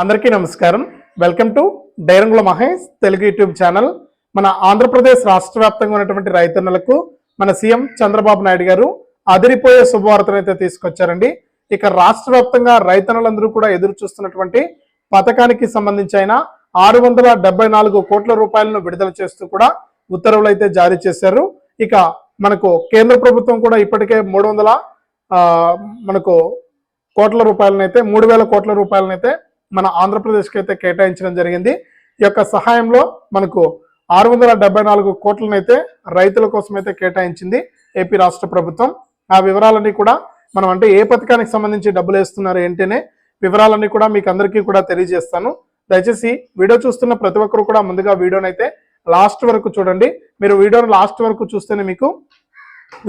అందరికీ నమస్కారం. Welcome to డైరంగుల మహేష్ తెలుగు యూట్యూబ్ ఛానల్. మన ఆంధ్రప్రదేశ్ రాష్ట్ర వ్యాప్తంగా ఉన్నటువంటి రైతన్నలకు మన సీఎం చంద్రబాబు నాయుడు గారు అదిరిపోయే శుభవార్తను అయితే తీసుకొచ్చారండి. ఇక రాష్ట్ర వ్యాప్తంగా రైతన్నులందరూ కూడా ఎదురు చూస్తున్నటువంటి పథకానికి సంబంధించి అయిన ఆరు వందల డెబ్బై నాలుగు కోట్ల రూపాయలను విడుదల చేస్తూ కూడా ఉత్తర్వులు అయితే జారీ చేశారు. ఇక మనకు కేంద్ర ప్రభుత్వం కూడా ఇప్పటికే మూడు వందల మనకు కోట్ల రూపాయలనైతే మూడు వేల కోట్ల రూపాయలనైతే మన ఆంధ్రప్రదేశ్కి అయితే కేటాయించడం జరిగింది. ఈ యొక్క సహాయంలో మనకు ఆరు వందల డెబ్బై నాలుగు కోట్లనైతే రైతుల కోసం అయితే కేటాయించింది ఏపీ రాష్ట్ర ప్రభుత్వం. ఆ వివరాలన్నీ కూడా మనం అంటే ఏ పథకానికి సంబంధించి డబ్బులు వేస్తున్నారు ఏంటనే వివరాలన్నీ కూడా మీకు అందరికీ కూడా తెలియజేస్తాను. దయచేసి వీడియో చూస్తున్న ప్రతి ఒక్కరు కూడా ముందుగా వీడియోని అయితే లాస్ట్ వరకు చూడండి. మీరు వీడియోని లాస్ట్ వరకు చూస్తేనే మీకు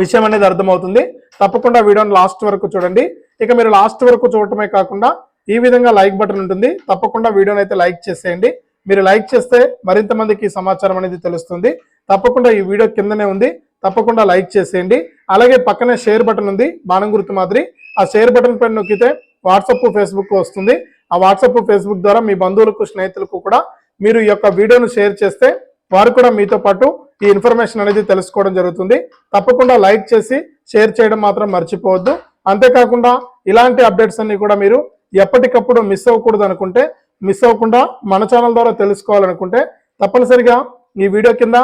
విషయం అనేది అర్థమవుతుంది. తప్పకుండా వీడియోని లాస్ట్ వరకు చూడండి. ఇక మీరు లాస్ట్ వరకు చూడటమే కాకుండా ఈ విధంగా లైక్ బటన్ ఉంటుంది. తప్పకుండా వీడియోని అయితే లైక్ చేసేయండి. మీరు లైక్ చేస్తే మరింత మందికి సమాచారం అనేది తెలుస్తుంది. తప్పకుండా ఈ వీడియో కిందనే ఉంది. తప్పకుండా లైక్ చేసేయండి. అలాగే పక్కనే షేర్ బటన్ ఉంది. బాణం గుర్తు మాదిరి. ఆ షేర్ బటన్ పైన నొక్కితే వాట్సప్ ఫేస్బుక్ వస్తుంది. ఆ వాట్సప్ ఫేస్బుక్ ద్వారా మీ బంధువులకు స్నేహితులకు కూడా మీరు ఈ యొక్క వీడియోను షేర్ చేస్తే వారు కూడా మీతో పాటు ఈ ఇన్ఫర్మేషన్ అనేది తెలుసుకోవడం జరుగుతుంది. తప్పకుండా లైక్ చేసి షేర్ చేయడం మాత్రం మర్చిపోవద్దు. అంతేకాకుండా ఇలాంటి అప్డేట్స్ అన్ని కూడా మీరు ఎప్పటికప్పుడు మిస్ అవ్వకూడదు అనుకుంటే మిస్ అవ్వకుండా మన ఛానల్ ద్వారా తెలుసుకోవాలనుకుంటే తప్పనిసరిగా ఈ వీడియో కింద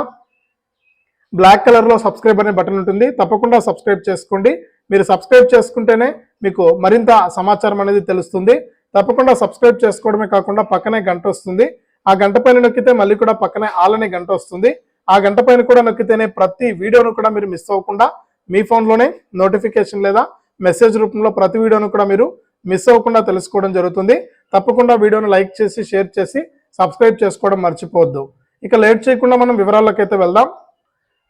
బ్లాక్ కలర్లో సబ్స్క్రైబ్ అనే బటన్ ఉంటుంది. తప్పకుండా సబ్స్క్రైబ్ చేసుకోండి. మీరు సబ్స్క్రైబ్ చేసుకుంటేనే మీకు మరింత సమాచారం అనేది తెలుస్తుంది. తప్పకుండా సబ్స్క్రైబ్ చేసుకోవడమే కాకుండా పక్కనే గంట వస్తుంది. ఆ గంట పైన నొక్కితే మళ్ళీ కూడా పక్కనే ఆలనే గంట వస్తుంది. ఆ గంట పైన కూడా నొక్కితేనే ప్రతి వీడియోను కూడా మీరు మిస్ అవ్వకుండా మీ ఫోన్లోనే నోటిఫికేషన్ లేదా మెసేజ్ రూపంలో ప్రతి వీడియోను కూడా మీరు మిస్ అవ్వకుండా తెలుసుకోవడం జరుగుతుంది. తప్పకుండా వీడియోను లైక్ చేసి షేర్ చేసి సబ్స్క్రైబ్ చేసుకోవడం మర్చిపోవద్దు. ఇక లేట్ చేయకుండా మనం వివరాల్లోకి అయితే వెళ్దాం.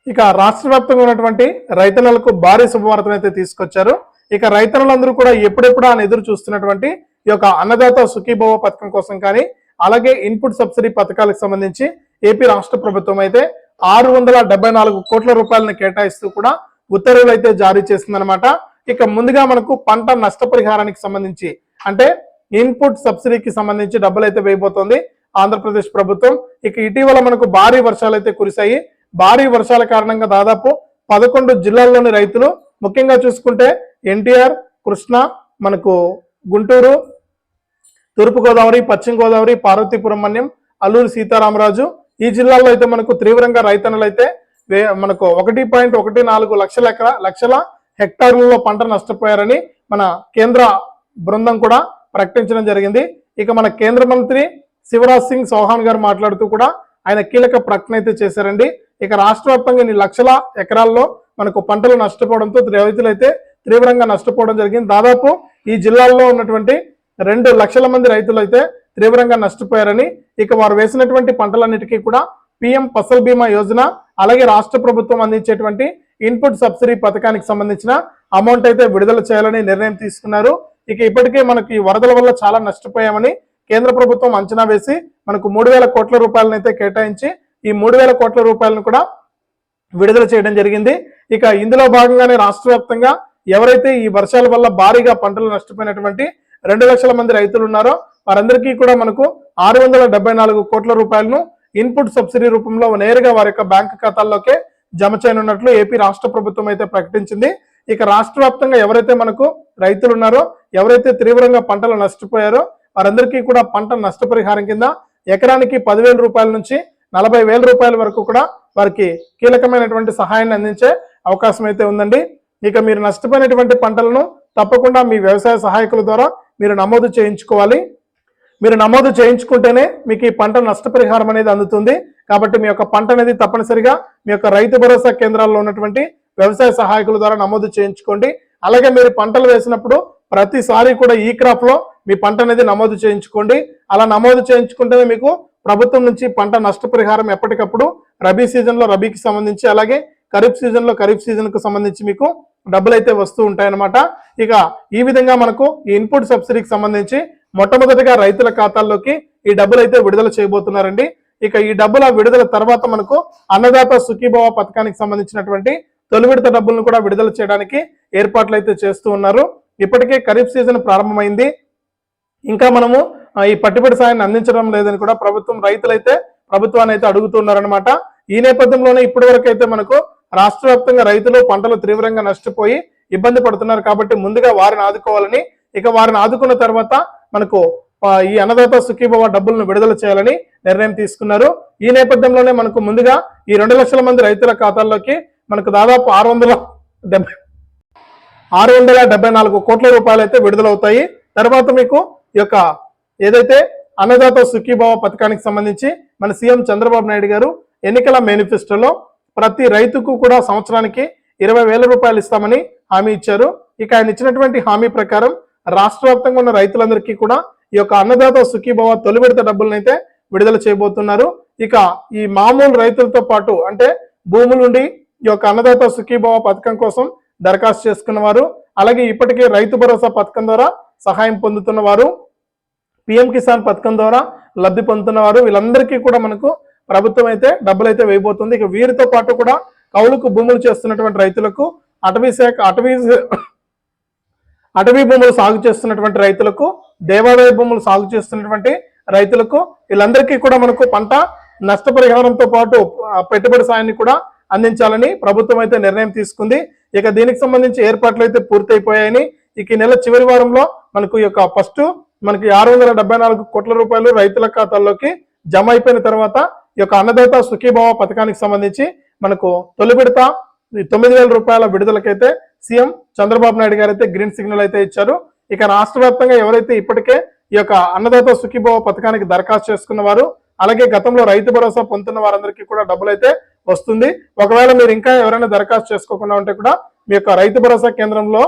ఇక రాష్ట్ర వ్యాప్తంగా ఉన్నటువంటి రైతన్నలకు భారీ శుభవార్తను అయితే తీసుకొచ్చారు. ఇక రైతన్నలందరూ కూడా ఎప్పుడెప్పుడు అని ఎదురు చూస్తున్నటువంటి ఈ యొక్క అన్నదాత సుఖీభవ పథకం కోసం కానీ అలాగే ఇన్పుట్ సబ్సిడీ పథకాలకు సంబంధించి ఏపీ రాష్ట్ర ప్రభుత్వం అయితే ఆరు వందల డెబ్బై నాలుగు కోట్ల రూపాయలను కేటాయిస్తూ కూడా ఉత్తర్వులు అయితే జారీ చేసిందనమాట ఇక ముందుగా మనకు పంట నష్టపరిహారానికి సంబంధించి అంటే ఇన్పుట్ సబ్సిడీకి సంబంధించి డబ్బులు అయితే వేయబోతోంది ఆంధ్రప్రదేశ్ ప్రభుత్వం. ఇక ఇటీవల మనకు భారీ వర్షాలు అయితే కురిశాయి. భారీ వర్షాల కారణంగా దాదాపు పదకొండు జిల్లాల్లోని రైతులు ముఖ్యంగా చూసుకుంటే ఎన్టీఆర్ కృష్ణా మనకు గుంటూరు తూర్పుగోదావరి పశ్చిమ గోదావరి పార్వతీపురం మన్యం అల్లూరు సీతారామరాజు ఈ జిల్లాల్లో అయితే మనకు తీవ్రంగా రైతన్నులు అయితే వే- మనకు ఒకటి పాయింట్ ఒకటి నాలుగు లక్షల ఎకరా లక్షల హెక్టార్లలో పంట నష్టపోయారని మన కేంద్ర బృందం కూడా ప్రకటించడం జరిగింది. ఇక మన కేంద్ర మంత్రి శివరాజ్ సింగ్ చౌహాన్ గారు మాట్లాడుతూ కూడా ఆయన కీలక ప్రకటన అయితే చేశారండి. ఇక రాష్ట్ర వ్యాప్తంగా ఇన్ని లక్షల ఎకరాల్లో మనకు పంటలు నష్టపోవడంతో రైతులు అయితే తీవ్రంగా నష్టపోవడం జరిగింది. దాదాపు ఈ జిల్లాల్లో ఉన్నటువంటి రెండు లక్షల మంది రైతులు అయితే తీవ్రంగా నష్టపోయారని ఇక వారు వేసినటువంటి పంటలన్నిటికీ కూడా పిఎం ఫసల్ బీమా యోజన అలాగే రాష్ట్ర ప్రభుత్వం అందించేటువంటి ఇన్పుట్ సబ్సిడీ పథకానికి సంబంధించిన అమౌంట్ అయితే విడుదల చేయాలని నిర్ణయం తీసుకున్నారు. ఇక ఇప్పటికే మనకి ఈ వరదల వల్ల చాలా నష్టపోయామని కేంద్ర ప్రభుత్వం అంచనా వేసి మనకు మూడు వేల కోట్ల రూపాయలను అయితే కేటాయించి ఈ మూడు వేల కోట్ల రూపాయలను కూడా విడుదల చేయడం జరిగింది. ఇక ఇందులో భాగంగానే రాష్ట్ర వ్యాప్తంగా ఎవరైతే ఈ వర్షాల వల్ల భారీగా పంటలు నష్టపోయినటువంటి రెండు లక్షల మంది రైతులు ఉన్నారో వారందరికీ కూడా మనకు ఆరు వందల డెబ్బై నాలుగు కోట్ల రూపాయలను ఇన్పుట్ సబ్సిడీ రూపంలో నేరుగా వారి యొక్క బ్యాంక్ ఖాతాల్లోకే జమ చేయనున్నట్లు ఏపీ రాష్ట్ర ప్రభుత్వం అయితే ప్రకటించింది. ఇక రాష్ట్ర వ్యాప్తంగా ఎవరైతే మనకు రైతులు ఉన్నారో ఎవరైతే తీవ్రంగా పంటలు నష్టపోయారో వారందరికీ కూడా పంట నష్టపరిహారం కింద ఎకరానికి పదివేల రూపాయల నుంచి నలభై వేల రూపాయల వరకు కూడా వారికి కీలకమైనటువంటి సహాయాన్ని అందించే అవకాశం అయితే ఉందండి. ఇక మీరు నష్టపోయినటువంటి పంటలను తప్పకుండా మీ వ్యవసాయ సహాయకుల ద్వారా మీరు నమోదు చేయించుకోవాలి. మీరు నమోదు చేయించుకుంటేనే మీకు ఈ పంట నష్టపరిహారం అనేది అందుతుంది. కాబట్టి మీ యొక్క పంట అనేది తప్పనిసరిగా మీ యొక్క రైతు భరోసా కేంద్రాల్లో ఉన్నటువంటి వ్యవసాయ సహాయకుల ద్వారా నమోదు చేయించుకోండి. అలాగే మీరు పంటలు వేసినప్పుడు ప్రతిసారి కూడా ఈ క్రాప్లో మీ పంట అనేది నమోదు చేయించుకోండి. అలా నమోదు చేయించుకుంటేనే మీకు ప్రభుత్వం నుంచి పంట నష్టపరిహారం ఎప్పటికప్పుడు రబీ సీజన్లో రబీకి సంబంధించి అలాగే ఖరీఫ్ సీజన్లో ఖరీఫ్ సీజన్కు సంబంధించి మీకు డబ్బులు అయితే వస్తూ ఉంటాయన్నమాట. ఇక ఈ విధంగా మనకు ఈ ఇన్పుట్ సబ్సిడీకి సంబంధించి మొట్టమొదటిగా రైతుల ఖాతాల్లోకి ఈ డబ్బులు అయితే విడుదల చేయబోతున్నారండి. ఇక ఈ డబ్బుల విడుదల తర్వాత మనకు అన్నదాత సుఖీభవ పథకానికి సంబంధించినటువంటి తొలి విడత డబ్బులను కూడా విడుదల చేయడానికి ఏర్పాట్లు అయితే చేస్తూ ఉన్నారు. ఇప్పటికే ఖరీఫ్ సీజన్ ప్రారంభమైంది. ఇంకా మనము ఈ పట్టుబడి సాయాన్ని అందించడం లేదని కూడా ప్రభుత్వం రైతులైతే ప్రభుత్వాన్ని అయితే అడుగుతున్నారనమాట ఈ నేపథ్యంలోనే ఇప్పటి వరకు అయితే మనకు రాష్ట్ర వ్యాప్తంగా రైతులు పంటలు తీవ్రంగా నష్టపోయి ఇబ్బంది పడుతున్నారు కాబట్టి ముందుగా వారిని ఆదుకోవాలని ఇక వారిని ఆదుకున్న తర్వాత మనకు ఈ అన్నదాత సుఖీభవ డబ్బులను విడుదల చేయాలని నిర్ణయం తీసుకున్నారు. ఈ నేపథ్యంలోనే మనకు ముందుగా ఈ రెండు లక్షల మంది రైతుల ఖాతాల్లోకి మనకు దాదాపు ఆరు వందల డెబ్బై ఆరు వందల డెబ్బై నాలుగు కోట్ల రూపాయలు అయితే విడుదలవుతాయి. తర్వాత మీకు ఈ యొక్క ఏదైతే అన్నదాత సుఖీభావ పథకానికి సంబంధించి మన సీఎం చంద్రబాబు నాయుడు గారు ఎన్నికల మేనిఫెస్టోలో ప్రతి రైతుకు కూడా సంవత్సరానికి ఇరవై వేల రూపాయలు ఇస్తామని హామీ ఇచ్చారు. ఇక ఆయన ఇచ్చినటువంటి హామీ ప్రకారం రాష్ట్ర వ్యాప్తంగా ఉన్న రైతులందరికీ కూడా ఈ యొక్క అన్నదాత సుఖీభావ తొలి విడత డబ్బులను అయితే విడుదల చేయబోతున్నారు. ఇక ఈ మామూలు రైతులతో పాటు అంటే భూములుండి ఈ యొక్క అన్నదాత సుఖీభావ పథకం కోసం దరఖాస్తు చేసుకున్న వారు అలాగే ఇప్పటికే రైతు భరోసా పథకం ద్వారా సహాయం పొందుతున్న వారు పిఎం కిసాన్ పథకం ద్వారా లబ్ధి పొందుతున్న వారు వీళ్ళందరికీ కూడా మనకు ప్రభుత్వం అయితే డబ్బులు అయితే వేయబోతుంది. ఇక వీరితో పాటు కూడా కౌలుకు భూములు చేస్తున్నటువంటి రైతులకు అటవీ శాఖ అటవీ అటవీ భూములు సాగు చేస్తున్నటువంటి రైతులకు దేవాదాయ భూములు సాగు చేస్తున్నటువంటి రైతులకు వీళ్ళందరికీ కూడా మనకు పంట నష్టపరిహారంతో పాటు పెట్టుబడి సాయాన్ని కూడా అందించాలని ప్రభుత్వం అయితే నిర్ణయం తీసుకుంది. ఇక దీనికి సంబంధించి ఏర్పాట్లు అయితే పూర్తయిపోయాయని ఇక ఈ నెల చివరి వారంలో మనకు ఈ యొక్క ఫస్ట్ మనకి ఆరు వందల డెబ్బై నాలుగు కోట్ల రూపాయలు రైతుల ఖాతాల్లోకి జమ అయిపోయిన తర్వాత ఈ యొక్క అన్నదాత సుఖీభావ పథకానికి సంబంధించి మనకు తొలి విడత ఈ తొమ్మిది వేల రూపాయల విడుదలకైతే సీఎం చంద్రబాబు నాయుడు గారు అయితే గ్రీన్ సిగ్నల్ అయితే ఇచ్చారు. ఇక రాష్ట్ర వ్యాప్తంగా ఎవరైతే ఇప్పటికే ఈ యొక్క అన్నదాత సుఖీభావ పథకానికి దరఖాస్తు చేసుకున్న వారు అలాగే గతంలో రైతు భరోసా పొందుతున్న వారందరికీ కూడా డబ్బులు అయితే వస్తుంది. ఒకవేళ మీరు ఇంకా ఎవరైనా దరఖాస్తు చేసుకోకుండా ఉంటే కూడా మీ యొక్క రైతు భరోసా కేంద్రంలో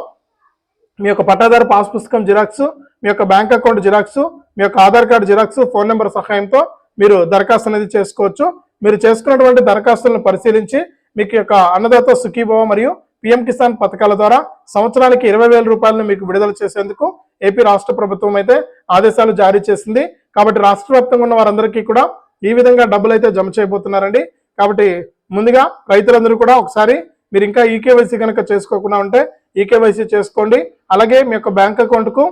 మీ యొక్క పట్టాదారు పాస్ పుస్తకం జిరాక్స్ మీ యొక్క బ్యాంక్ అకౌంట్ జిరాక్స్ మీ యొక్క Aadhaar card xerox phone number సహాయంతో మీరు దరఖాస్తు అనేది చేసుకోవచ్చు. మీరు చేసుకున్నటువంటి దరఖాస్తులను పరిశీలించి మీకు యొక్క అన్నదాత సుఖీభవ మరియు పిఎం కిసాన్ పథకాల ద్వారా సంవత్సరానికి ఇరవై వేల రూపాయలను మీకు విడుదల చేసేందుకు ఏపీ రాష్ట్ర ప్రభుత్వం అయితే ఆదేశాలు జారీ చేసింది. కాబట్టి రాష్ట్ర వ్యాప్తంగా ఉన్న వారందరికీ కూడా ఈ విధంగా డబ్బులు అయితే జమ చేయబోతున్నారండి. కాబట్టి ముందుగా రైతులందరూ కూడా ఒకసారి మీరు ఇంకా ఈకేవైసీ కనుక చేసుకోకుండా ఉంటే ఈకేవైసీ చేసుకోండి. అలాగే మీ యొక్క బ్యాంక్ అకౌంట్కు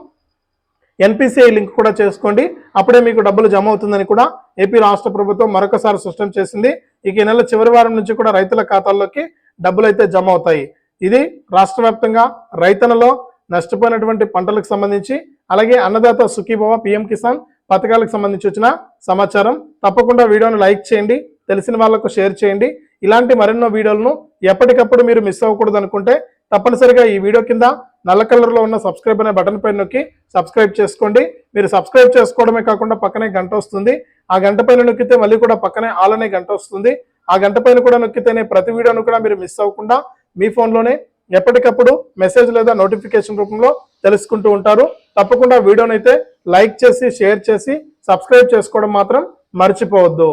ఎన్పిసిఐ లింక్ కూడా చేసుకోండి. అప్పుడే మీకు డబ్బులు జమ అవుతుందని కూడా ఏపీ రాష్ట్ర ప్రభుత్వం మరొకసారి స్పష్టం చేసింది. ఇక ఈ నెల చివరి వారం నుంచి కూడా రైతుల ఖాతాల్లోకి డబ్బులు అయితే జమ అవుతాయి. ఇది రాష్ట్ర వ్యాప్తంగా రైతనలో నష్టపోయినటువంటి పంటలకు సంబంధించి అలాగే అన్నదాత సుఖీభవ పిఎం కిసాన్ పథకాలకు సంబంధించి వచ్చిన సమాచారం. తప్పకుండా వీడియోను లైక్ చేయండి తెలిసిన వాళ్ళకు షేర్ చేయండి. ఇలాంటి మరెన్నో వీడియోలను ఎప్పటికప్పుడు మీరు మిస్ అవ్వకూడదు అనుకుంటే తప్పనిసరిగా ఈ వీడియో కింద నల్ల కలర్లో ఉన్న సబ్స్క్రైబ్ అనే బటన్ పైన నొక్కి సబ్స్క్రైబ్ చేసుకోండి. మీరు సబ్స్క్రైబ్ చేసుకోవడమే కాకుండా పక్కనే గంట వస్తుంది. ఆ గంట పైన నొక్కితే మళ్ళీ కూడా పక్కనే ఆల్ అనే గంట వస్తుంది. ఆ గంట పైన కూడా నొక్కితేనే ప్రతి వీడియోను కూడా మీరు మిస్ అవ్వకుండా మీ ఫోన్లోనే ఎప్పటికప్పుడు మెసేజ్ లేదా నోటిఫికేషన్ రూపంలో తెలుసుకుంటూ ఉంటారు. తప్పకుండా వీడియోనైతే లైక్ చేసి షేర్ చేసి సబ్స్క్రైబ్ చేసుకోవడం మాత్రం మర్చిపోవద్దు.